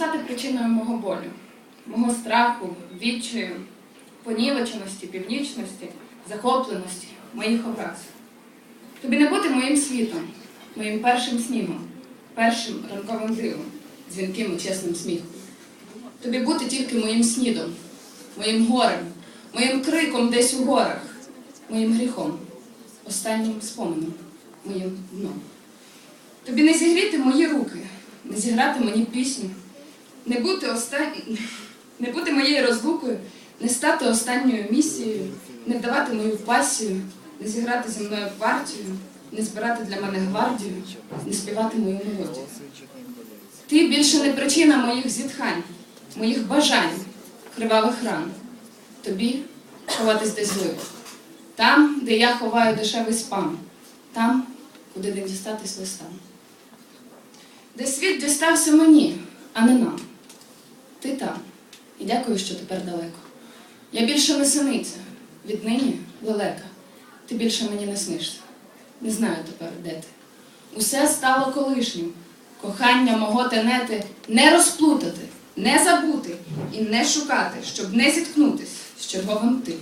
стати причиною мого болю, мого страху, відчаю, понівеченості, північності, захопленості, моїх образ. Тобі не бути моїм світом, моїм першим снігом, першим ранковим дивом, дзвінким і чесним сміхом. Тобі бути тільки моїм снідом, моїм горем, моїм криком десь у горах, моїм гріхом, останнім споменом, моїм дном. Тобі не зігріти мої руки, не зіграти мені пісню, не бути остан... не бути моєю розлукою, не стати останньою місією, не вдавати мою пасію, не зіграти зі мною партію, не збирати для мене гвардію, не співати мою мелодію. Ти більше не причина моїх зітхань, моїх бажань, кривавих ран. Тобі ховатись десь глибоко. Там, де я ховаю дешевий спам, там, куди не дістатись листам. Де світ дістався мені, а не нам. Ти там. І дякую, що тепер далеко. Я більше не синиця, віднині лелека. Ти більше мені не снишся. Не знаю тепер, де ти. Усе стало колишнім. Кохання мого тенети не розплутати, не забути і не шукати, щоб не зіткнутись з черговим ти,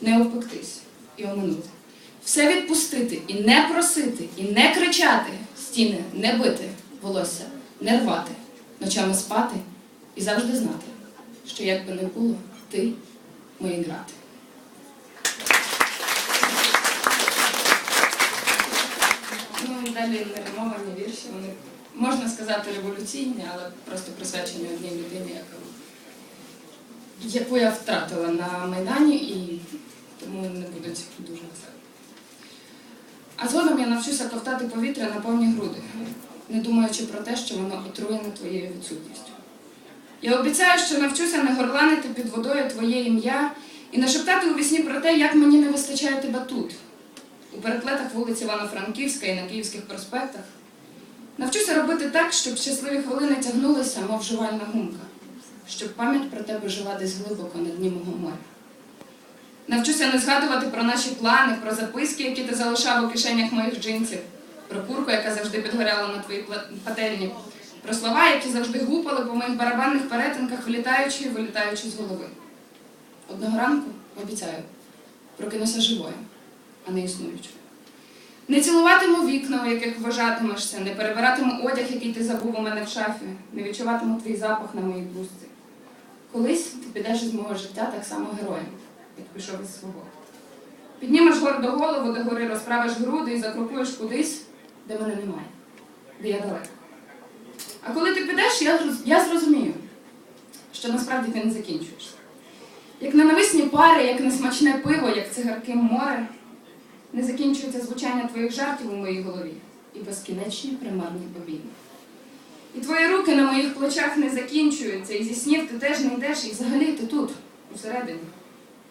не опектись і оминути. Все відпустити і не просити, і не кричати, стіни не бити, волосся не рвати, ночами спати і завжди знати, що як би не було, ти мої грати. Ну далі неримовані вірші, вони можна сказати революційні, але просто присвячені одній людині, яку я втратила на Майдані і тому не будуть дуже веселі. А згодом я навчуся ковтати повітря на повні груди, не думаючи про те, що воно отруєне твоєю відсутністю. Я обіцяю, що навчуся не горланити під водою твоє ім'я і не шептати у вісні про те, як мені не вистачає тебе тут, у переплетах вулиць Івано-Франківська і на київських проспектах. Навчуся робити так, щоб щасливі хвилини тягнулися, мов жувальна гумка, щоб пам'ять про тебе жила десь глибоко на дні мого моря. Навчуся не згадувати про наші плани, про записки, які ти залишав у кишенях моїх джинсів, про курку, яка завжди підгоряла на твоїй пательні, про слова, які завжди гупали по моїх барабанних перетинках, влітаючи і вилітаючи з голови. Одного ранку, обіцяю, прокинуся живою, а не існуючою. Не цілуватиму вікна, у яких вважатимешся, не перебиратиму одяг, який ти забув у мене в шафі, не відчуватиму твій запах на моїй блузці. Колись ти підеш із мого життя так само героєм, як пішов із свого. Піднімеш гордо голову, до гори розправиш груди і закрокуєш кудись, де мене немає, де я далеко. А коли ти підеш, я, я зрозумію, що насправді ти не закінчуєшся. Як ненависні пари, як несмачне пиво, як цигарки море, не закінчується звучання твоїх жартів у моїй голові і безкінечні примарні обійми. І твої руки на моїх плечах не закінчуються, і зі снів ти теж не йдеш, і взагалі ти тут, усередині.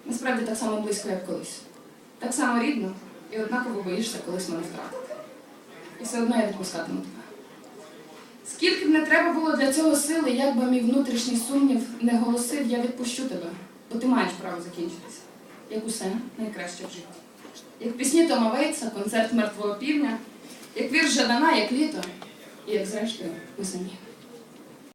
Насправді так само близько, як колись. Так само рідно і однаково боїшся колись мене втратити. І все одно я відпускатиму тебе. Скільки б не треба було для цього сили, як би мій внутрішній сумнів не голосив, я відпущу тебе, бо ти маєш право закінчитися, як усе найкраще в житті. Як пісні Тома Вейтса, концерт мертвого півня, як вірш Жадана, як літо, і як зрештою ми самі.